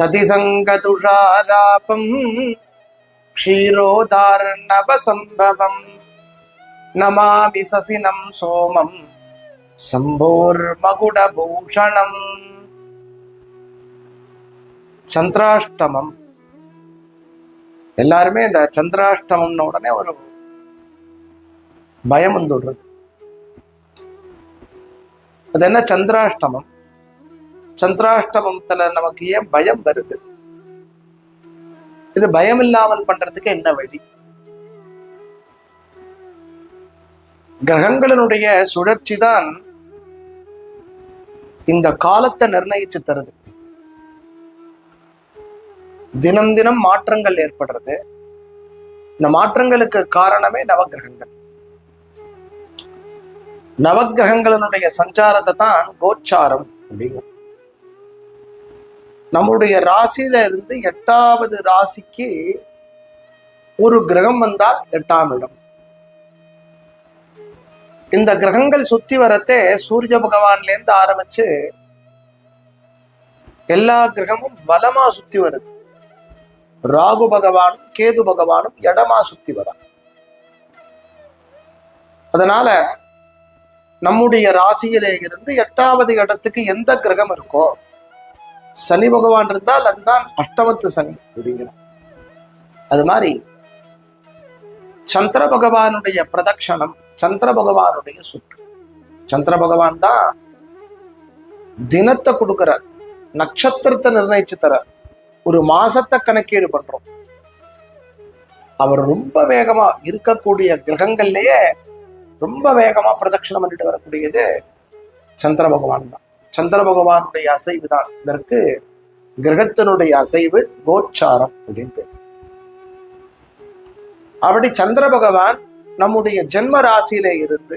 ததிசங்கதுஷாராபம் க்ஷீரோதார்ணவசம்பவம் நமாமி சசினம் சோமம் சம்போர்மகுடபூஷணம் சந்திராஷ்டமம் எல்லாருமே இந்த சந்திராஷ்டமம்னு உடனே ஒரு பயம் வந்துடுறது. அது என்ன சந்திராஷ்டமம்? சந்திராஷ்டமத்துல நமக்கு ஏன் பயம் வருது? இது பயம் இல்லாமல் பண்றதுக்கு என்ன வழி? கிரகங்களினுடைய சுழற்சி தான் இந்த காலத்தை நிர்ணயிச்சு தருது. தினம் தினம் மாற்றங்கள் ஏற்படுறது. இந்த மாற்றங்களுக்கு காரணமே நவகிரகங்கள். நவகிரகங்களினுடைய சஞ்சாரத்தை தான் கோச்சாரம் அப்படிங்கும். நம்முடைய ராசியில இருந்து எட்டாவது ராசிக்கு ஒரு கிரகம் வந்தால் எட்டாம் இடம். இந்த கிரகங்கள் சுத்தி வரத்தே சூரிய பகவான்ல இருந்து ஆரம்பிச்சு எல்லா கிரகமும் வலமா சுத்தி வருது. ராகு பகவானும் கேது பகவானும் இடமா சுத்தி வரா அதனால நம்முடைய ராசியிலே இருந்து எட்டாவது இடத்துக்கு எந்த கிரகம் இருக்கோ சனி பகவான் இருந்தால் அதுதான் அஷ்டமத்து சனி அப்படிங்கிறோம் அது மாதிரி சந்திர பகவானுடைய பிரதட்சணம் சந்திர பகவானுடைய சுற்று. சந்திர பகவான் தான் தினத்தை கொடுக்கிற நட்சத்திரத்தை நிர்ணயிச்சு தர ஒரு மாசத்தை கணக்கீடு பண்றோம். அவர் ரொம்ப வேகமா இருக்கக்கூடிய கிரகங்கள்லயே ரொம்ப வேகமா பிரதட்சணம் பண்ணிட்டு வரக்கூடியது சந்திர பகவான் தான். சந்திர பகவானுடைய அசைவு தான் இதற்கு கிரகத்தினுடைய அசைவு கோச்சாரம் அப்படின்னு பேர். அப்படி சந்திர பகவான் நம்முடைய ஜென்ம ராசியில இருந்து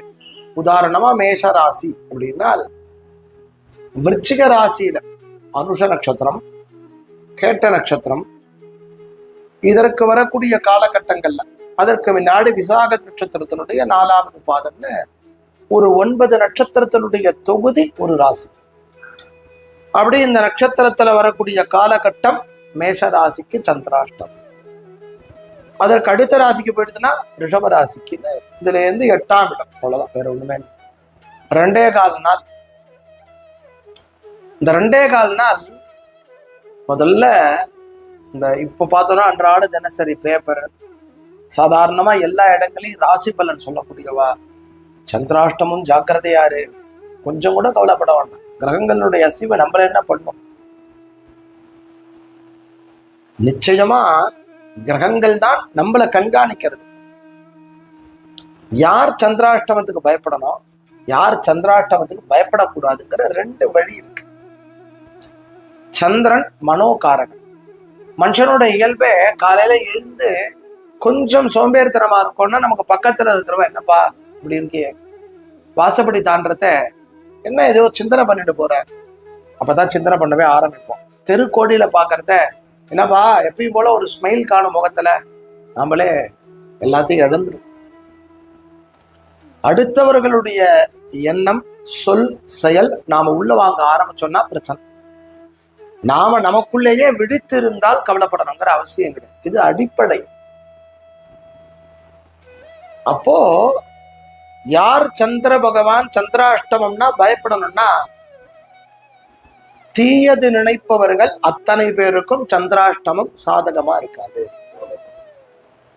உதாரணமா மேஷ ராசி அப்படின்னால் விருச்சிக ராசியில அனுஷ நட்சத்திரம் கேட்ட நட்சத்திரம் இதற்கு வரக்கூடிய காலகட்டங்கள்ல அதற்கு முன்னாடி விசாக நட்சத்திரத்தினுடைய நாலாவது பாதம்னு ஒரு ஒன்பது நட்சத்திரத்தினுடைய தொகுதி ஒரு ராசி. அப்படி இந்த நட்சத்திரத்துல வரக்கூடிய காலகட்டம் மேஷ ராசிக்கு சந்திராஷ்டம். அதற்கு அடுத்த ராசிக்கு போயிடுச்சுன்னா ரிஷப ராசிக்குன்னு இதுல இருந்து எட்டாம் இடம். அவ்வளவுதான் வேற ஒண்ணுமே இல்லை. ரெண்டே கால் நாள். இந்த ரெண்டே கால் நாள் முதல்ல இந்த இப்போ பார்த்தோம்னா அன்றாட தினசரி பேப்பர் சாதாரணமா எல்லா இடங்களையும் ராசி பலன் சொல்லக்கூடியவா? சந்திராஷ்டமும் ஜாக்கிரதையாரு கொஞ்சம் கூட கவலைப்பட வேண்டாம். கிரகங்களுடைய அசைவை நம்மள என்ன பண்ணும்? நிச்சயமா கிரகங்கள் தான் நம்மளை கண்காணிக்கிறது. யார் சந்திராஷ்டமத்துக்கு பயப்படணும் யார் சந்திராஷ்டமத்துக்கு பயப்படக்கூடாதுங்கிற ரெண்டு வழி இருக்கு. சந்திரன் மனோகாரகன். மனுஷனோட இயல்பே காலையில எழுந்து கொஞ்சம் சோம்பேறித்தனமா இருக்கும்னா நமக்கு பக்கத்துல இருக்கிறவன் என்னப்பா இப்படி இருக்கியே வாசப்படி தாண்டத்தை என்ன ஏதோ சிந்தனை பண்ணிட்டு போற? அப்பதான் சிந்தனை பண்ணவே ஆரம்பிப்போம். தெருக்கோடியில பாக்குறத என்னப்பா எப்பயும் போல ஒரு ஸ்மைல் காணும் முகத்துல நம்மளே எல்லாத்தையும் இழந்துடும் அடுத்தவர்களுடைய எண்ணம் சொல் செயல் நாம உள்ள வாங்க ஆரம்பிச்சோம்னா பிரச்சனை. நாம நமக்குள்ளேயே விழித்திருந்தால் கவலைப்படணுங்கிற அவசியம் கிடையாது. இது அடிப்படை. அப்போ யார் சந்திர பகவான் சந்திராஷ்டமம்னா பயப்படணும்னா தீயது நினைப்பவர்கள் அத்தனை பேருக்கும் சந்திராஷ்டமம் சாதகமா இருக்காது.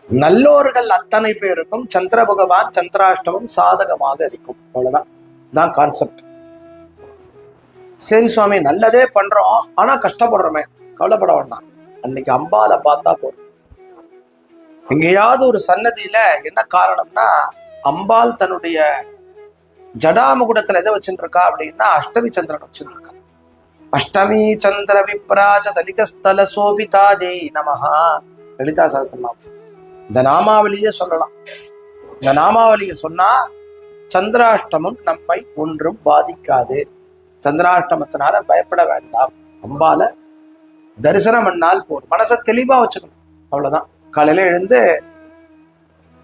நல்லோர்கள் அத்தனை பேருக்கும் சந்திர பகவான் சந்திராஷ்டமம் சாதகமாக இருக்கும். அவ்வளவுதான். தான் கான்செப்ட் சரி சுவாமி நல்லதே பண்றோம் ஆனா கஷ்டப்படுறோமே. கவலைப்பட வேண்டாம். அன்னைக்கு அம்பால பார்த்தா போதும். எங்கேயாவது ஒரு சன்னதியில என்ன காரணம்னா அம்பாள் தன்னுடைய ஜடாமுகுடத்துல எதை வச்சுருக்கா அப்படின்னா அஷ்டமி சந்திரன் வச்சுருக்கா அஷ்டமி சந்திர விப்ராஜ தலிகஸ்தல சோபிதா நமஹா. லலிதா சகசநாமம் இந்த நாமாவளியே சொல்லலாம். இந்த நாமாவளியை சொன்னா சந்திராஷ்டமம் நம்மை ஒன்றும் பாதிக்காது. சந்திராஷ்டமத்தினால பயப்பட வேண்டாம். அம்பால தரிசனம் பண்ணால் போதும். மனசை தெளிவா வச்சுக்கணும். அவ்வளவுதான். காலையில எழுந்து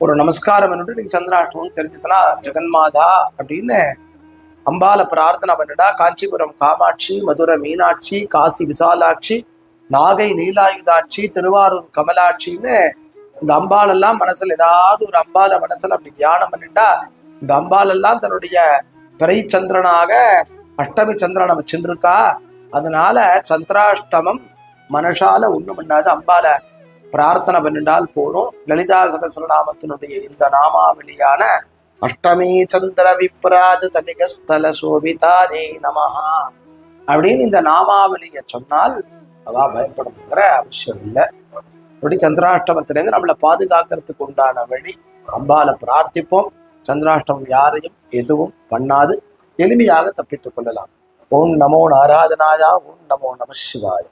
ஒரு நமஸ்காரம் பண்ணிட்டு இன்னைக்கு சந்திராஷ்டமம் தெரிஞ்சதுனா ஜெகன்மாதா அப்படின்னு அம்பால பிரார்த்தனை பண்ணிடா. காஞ்சிபுரம் காமாட்சி மதுரை மீனாட்சி காசி விசாலாட்சி நாகை நீலாயுதாட்சி திருவாரூர் கமலாட்சின்னு இந்த அம்பாலெல்லாம் மனசுல ஏதாவது ஒரு அம்பால மனசுல அப்படி தியானம் பண்ணிட்டா இந்த அம்பாலெல்லாம் தன்னுடைய பிறை சந்திரனாக அஷ்டமி சந்திரனை வச்சுருக்கா அதனால சந்திராஷ்டமம் மனசால ஒண்ணும் பண்ணாது. அம்பால பிரார்த்தனை பண்ணிட்டால் போதும். லலிதா சகசரநாமத்தினுடைய இந்த நாமாவளியான அஷ்டமி சந்திர விப்ராஜ தலிகஸ்தல சோபிதாதே நமஹா. அப்படின்னு இந்த நாமாவளியை சொன்னால் அவா பயப்படுங்கிற அவசியம் இல்லை. அப்படி சந்திராஷ்டமத்திலேருந்து நம்மளை பாதுகாக்கிறதுக்கு உண்டான வழி அம்பால பிரார்த்திப்போம். சந்திராஷ்டமம் யாரையும் எதுவும் பண்ணாது. எளிமையாக தப்பித்துக் கொள்ளலாம். ஓம் நமோ நாராஜனாயா ஓம் நமோ நம சிவாய.